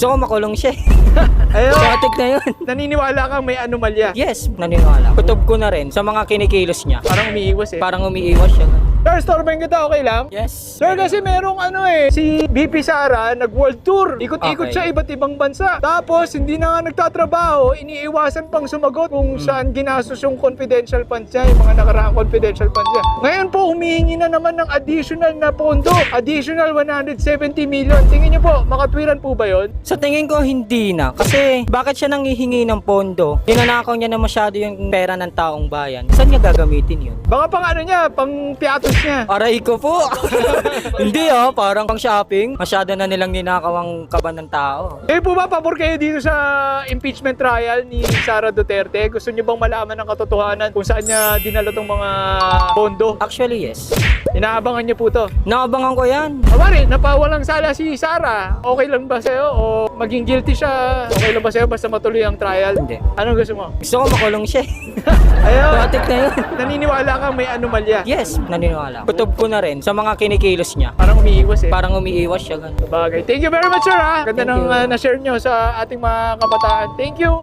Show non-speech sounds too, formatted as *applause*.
Gusto ko makulong siya. eh. *laughs* Ayun, Matik na yun. naniniwala kang may anomalya. Yes, naniniwala. Kutob ko na rin sa mga kinikilos niya. Parang umiiwas eh. Parang umiiwas siya. Sir, stormin kita, okay lang? Yes. Sir, kasi merong ano eh, si BP Sara nag-world tour. Ikot-ikot Okay. siya iba't ibang bansa. Tapos, hindi na nga nagtatrabaho, iniiwasan pang sumagot kung saan ginastos yung confidential funds niya, yung mga nakaraang confidential funds niya. Ngayon po, humihingi na naman ng additional na pondo. Additional 170 million. Tingin niyo po, makatwiran po ba yon? Sa tingin ko hindi na. Kasi bakit siya nangihingi ng pondo? Ninanakaw niya na masyado yung pera ng taong bayan. Saan niya gagamitin yun? Baka pang ano niya, pang piatos niya. Aray ko po! *laughs* hindi oh, parang pang shopping. Masyado na nilang ninakaw ang kaban ng tao. Eh po ba, pabor kayo dito sa impeachment trial ni Sara Duterte? Gusto niyo bang malaman ng katotohanan kung saan niya dinala tong mga pondo? Actually, yes. Inaabangan niyo po to. Nakabangan ko yan. Mawari, napawalang sala si Sara. Okay lang ba sa'yo? O maging guilty siya? Okay lang ba sa'yo basta matuloy ang trial? Hindi. Anong gusto mo? Gusto ko makulong siya. eh. *laughs* Ayun, Matik na yun. naniniwala kang may anomalya. Yes, naniniwala. Kutob ko na rin sa mga kinikilos niya. Parang umiiwas eh. Parang umiiwas siya. ganun. Bagay. Thank you very much, sir. Ha? Ganda Thank ng you. uh, na-share nyo sa ating mga kabataan. Thank you.